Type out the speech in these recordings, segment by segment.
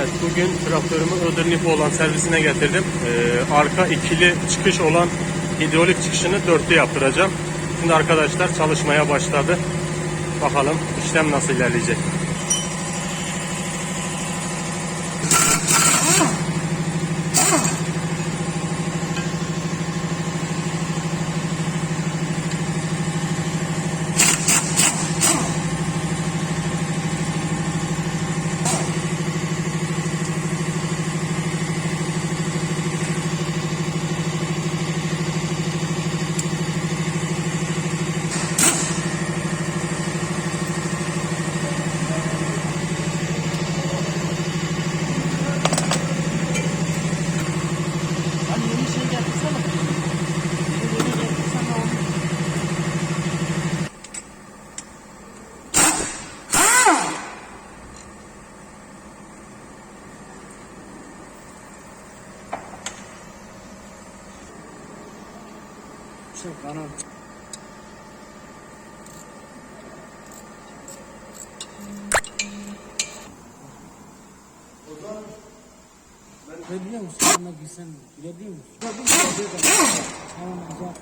Evet bugün traktörümü Iğdır Nipo olan servisine getirdim. Ee, arka ikili çıkış olan hidrolik çıkışını dörtlü yaptıracağım. Şimdi arkadaşlar çalışmaya başladı. Bakalım işlem nasıl ilerleyecek. Çok anam. Ne biliyor musun? Yanına gitsen girebiliyor musun? Girebiliyor musun? Tamam güzel.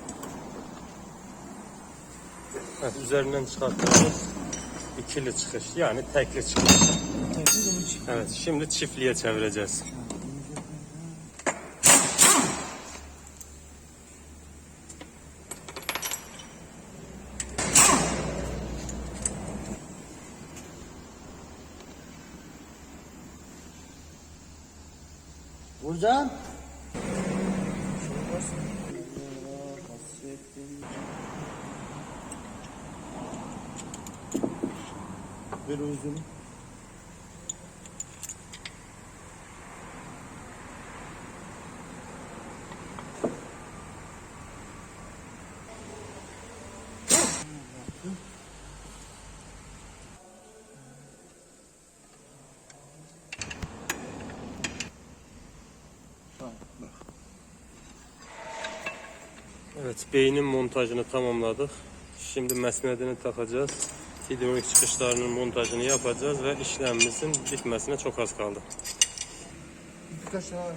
Evet, üzerinden çıkarttığımız ikili çıkış yani tekli çıkış. Teknik onu çık. Evet şimdi çiftliğe çevireceğiz. Burcan. Ver özünü. Evet beynin montajını tamamladık. Şimdi mesnedini takacağız. Hidrolik çıkışlarının montajını yapacağız ve işlemimizin bitmesine çok az kaldı. Birkaç daha.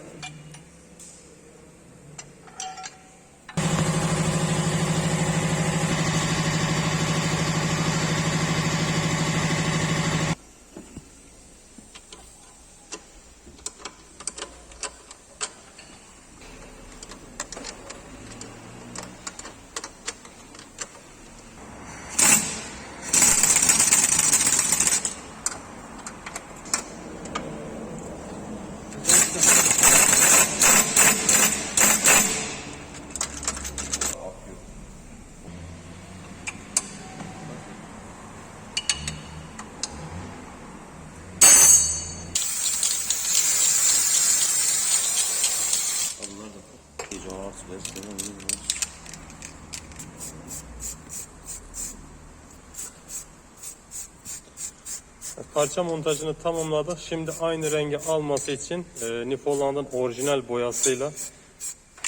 Parça montajını tamamladık. Şimdi aynı rengi alması için e, Nifoland'ın orijinal boyasıyla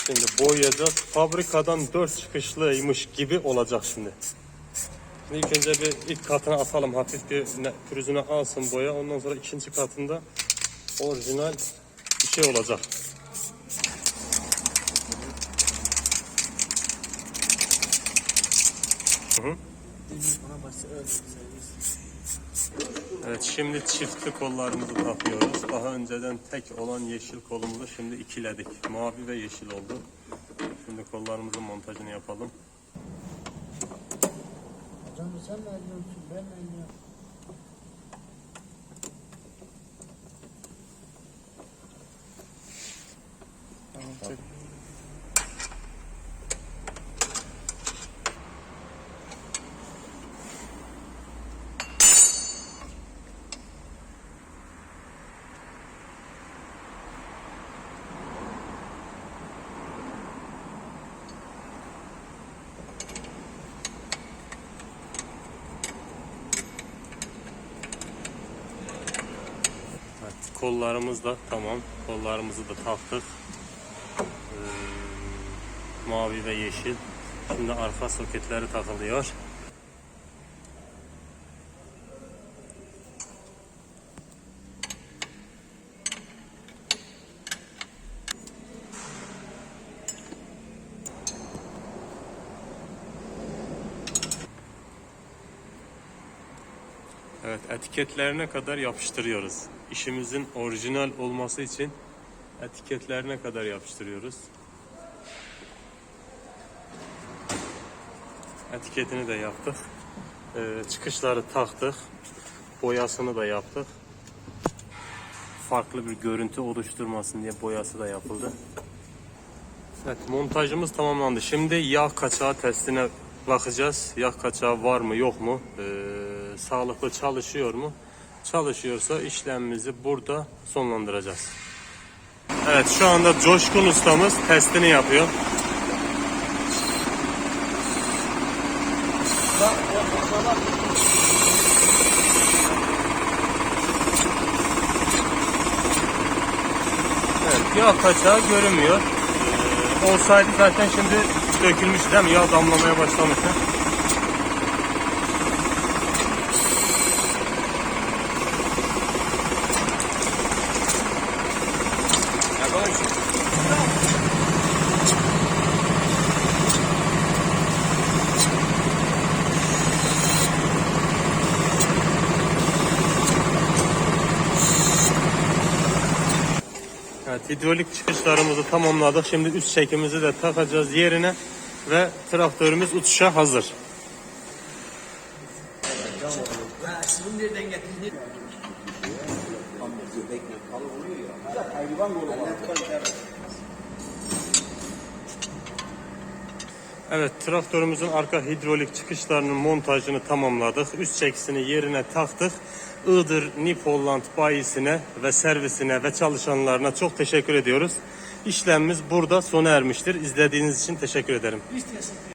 şimdi boyayacağız. Fabrikadan 4 çıkışlıymış gibi olacak şimdi. Şimdi ilk önce bir ilk katına atalım. Hafif bir ne- pürüzüne alsın boya. Ondan sonra ikinci katında orijinal bir şey olacak. Öyle servis. Evet şimdi çiftli kollarımızı takıyoruz. Daha önceden tek olan yeşil kolumuzu şimdi ikiledik. Mavi ve yeşil oldu. Şimdi kollarımızın montajını yapalım. Hocam sen ne ediyorsun? Ben ne ediyorum? Tamam çek. kollarımız da tamam. Kollarımızı da taktık. Ee, mavi ve yeşil. Şimdi arka soketleri takılıyor. Evet etiketlerine kadar yapıştırıyoruz. İşimizin orijinal olması için etiketlerine kadar yapıştırıyoruz. Etiketini de yaptık. Ee, çıkışları taktık. Boyasını da yaptık. Farklı bir görüntü oluşturmasın diye boyası da yapıldı. Evet montajımız tamamlandı. Şimdi yağ kaçağı testine bakacağız. Yağ kaçağı var mı yok mu? Ee, sağlıklı çalışıyor mu? Çalışıyorsa işlemimizi burada sonlandıracağız. Evet şu anda Coşkun ustamız testini yapıyor. Evet yağ kaçağı görünmüyor. Ee, olsaydı zaten şimdi dökülmüş değil mi? Yağ damlamaya başlamıştı. Evet, hidrolik çıkışlarımızı tamamladık. Şimdi üst çekimizi de takacağız yerine ve traktörümüz uçuşa hazır. Evet, traktörümüzün arka hidrolik çıkışlarının montajını tamamladık. Üst çekisini yerine taktık. Iğdır Nip Holland bayisine ve servisine ve çalışanlarına çok teşekkür ediyoruz. İşlemimiz burada sona ermiştir. İzlediğiniz için teşekkür ederim. Biz teşekkür